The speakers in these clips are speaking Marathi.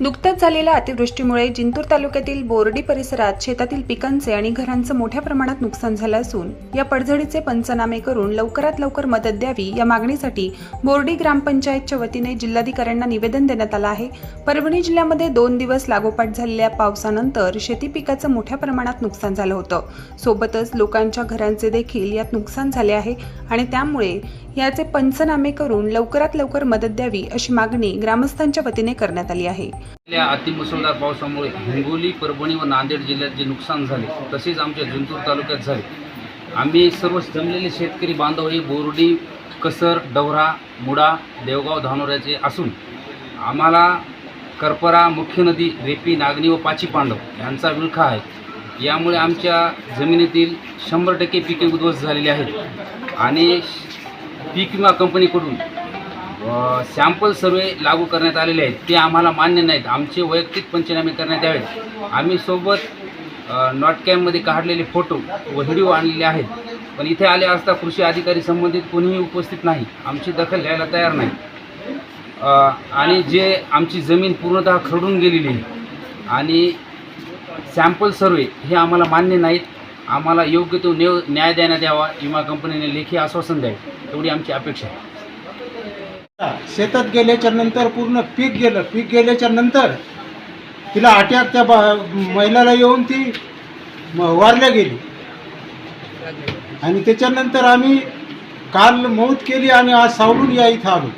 नुकत्याच झालेल्या अतिवृष्टीमुळे जिंतूर तालुक्यातील बोर्डी परिसरात शेतातील पिकांचे आणि घरांचं मोठ्या प्रमाणात नुकसान झालं असून या पडझडीचे पंचनामे करून लवकरात लवकर मदत द्यावी या मागणीसाठी बोर्डी ग्रामपंचायतच्या वतीने जिल्हाधिकाऱ्यांना निवेदन देण्यात आलं आहे. परभणी जिल्ह्यामध्ये दोन दिवस लागोपाठ झालेल्या पावसानंतर शेती पिकाचं मोठ्या प्रमाणात नुकसान झालं होतं. सोबतच लोकांच्या घरांचे देखील यात नुकसान झाले आहे आणि त्यामुळे याचे पंचनामे करून लवकरात लवकर मदत द्यावी अशी मागणी ग्रामस्थांच्या वतीने करण्यात आली आहे. या अतिमुसळधार पावसामुळे हिंगोली परभणी व नांदेड जिल्ह्यात जे नुकसान झाले तसेच आमच्या जिंतूर तालुक्यात झाले. आम्ही सर्व जमलेले शेतकरी बांधव हे बोर्डी कसर डवरा मुडा देवगाव धानोऱ्याचे असून आम्हाला करपरा मुख्य नदी रेपी नागणी व पाची पांडव यांचा विळखा आहे. यामुळे आमच्या जमिनीतील शंभर टक्के पिके उद्ध्वस्त झालेली आहेत. आणि पीक विमा कंपनीकडून सॅम्पल सर्वे लागू करण्यात आलेले आहेत. ते आम्हाला मान्य नाहीत. आमचे वैयक्तिक पंचनामे करण्यात यावेत. आम्ही सोबत नॉटकॅममध्ये नॉट काढलेले फोटो व व्हिडिओ आणलेले आहेत. पण इथे आले असता कृषी अधिकारी संबंधित कोणीही उपस्थित नाही. आमची दखल घ्यायला तयार नाही. आणि जे आमची जमीन पूर्णतः खरडून गेलेली आहे आणि सॅम्पल सर्वे हे आम्हाला मान्य नाहीत. आम्हाला योग्य तो न्याय देण्यात यावा. विमा कंपनीने लेखी आश्वासन द्यावे. एवढी आमची अपेक्षा आहे. शेतात गेल्याच्यानंतर पूर्ण पीक गेलं. पीक गेल्याच्यानंतर तिला अटॅक त्या महिलाला येऊन ती वारल्या गेली. आणि त्याच्यानंतर आम्ही काल मौत केली आणि आज सावरून या इथं आलो.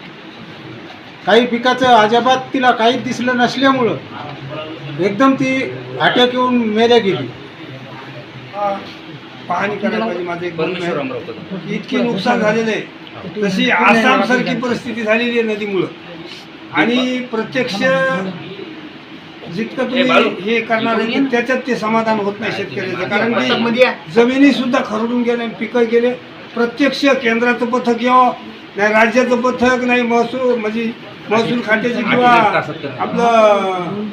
काही पिकाचं अजाबात तिला काहीच दिसलं नसल्यामुळं एकदम ती अटॅक येऊन मेल्या गेली. पाहणी करायला पाहिजे माझं एक म्हणणं. अमरावती इतकी नुकसान झालेलं आहे. तशी आसाम सारखी परिस्थिती झालेली आहे नदीमुळं. आणि प्रत्यक्ष जितकं तुम्ही हे करणार आहे त्याच्यात ते समाधान होत नाही शेतकऱ्याचं. कारण की जमिनी सुद्धा खरडून गेल्या पिकं गेले. प्रत्यक्ष केंद्राचं पथक यावं नाही राज्याचं पथक नाही महसूल म्हणजे महसूल खात्याची किंवा आपलं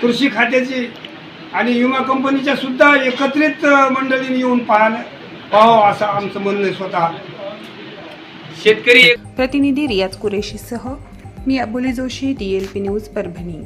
कृषी खात्याची आणि विमा कंपनीच्या सुद्धा एकत्रित मंडळीने येऊन पाहायला पाहावं असं आमचं म्हणणं आहे स्वतः. शेतकरी प्रतिनिधी रियाज कुरेशीसह मी Aboli Joshi D L P news Parbhani.